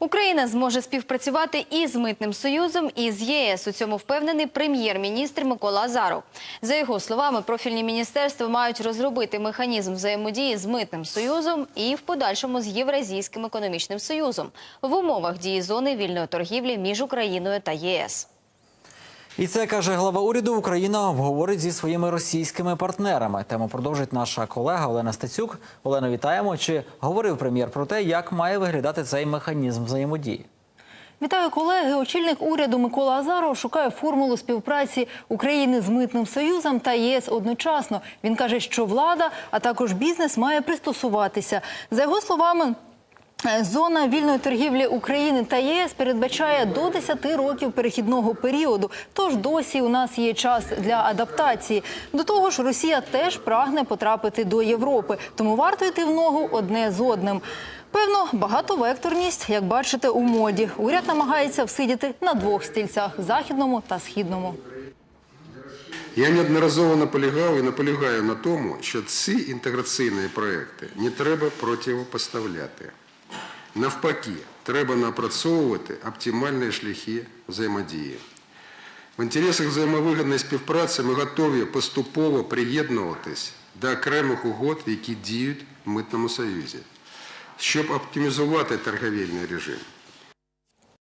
Україна зможе співпрацювати і з митним союзом, і з ЄС. У цьому впевнений прем'єр-міністр Микола Азаров. За його словами, профільні міністерства мають розробити механізм взаємодії з митним союзом і в подальшому з Євразійським економічним союзом в умовах дії зони вільної торгівлі між Україною та ЄС. І це каже глава уряду. Україна обговорить зі своїми російськими партнерами. Тему продовжить наша колега Олена Стецюк. Олено, вітаємо. Чи говорив прем'єр про те, як має виглядати цей механізм взаємодії? Вітаю колеги. Очільник уряду Микола Азаров шукає формулу співпраці України з митним союзом та ЄС одночасно. Він каже, що влада, а також бізнес має пристосуватися. За його словами. Е, Зона вільної торгівлі України та ЄС передбачає до 10 років перехідного періоду. Тож досі у нас є час для адаптації. До того ж, Росія теж прагне потрапити до Європи, тому варто йти в ногу одне з одним. Певно, багатовекторність, як бачите, у моді. Уряд намагається всидіти на двох стільцях західному та східному. Я неодноразово наполягав і наполягаю на тому, що ці інтеграційні проекти не треба противопоставляти. Навпаки, треба напрацьовувати оптимальні шляхи взаємодії. В інтересах взаємовигідної співпраці ми готові поступово приєднуватись до окремих угод, які діють в Митному Союзі, щоб оптимізувати торговельний режим.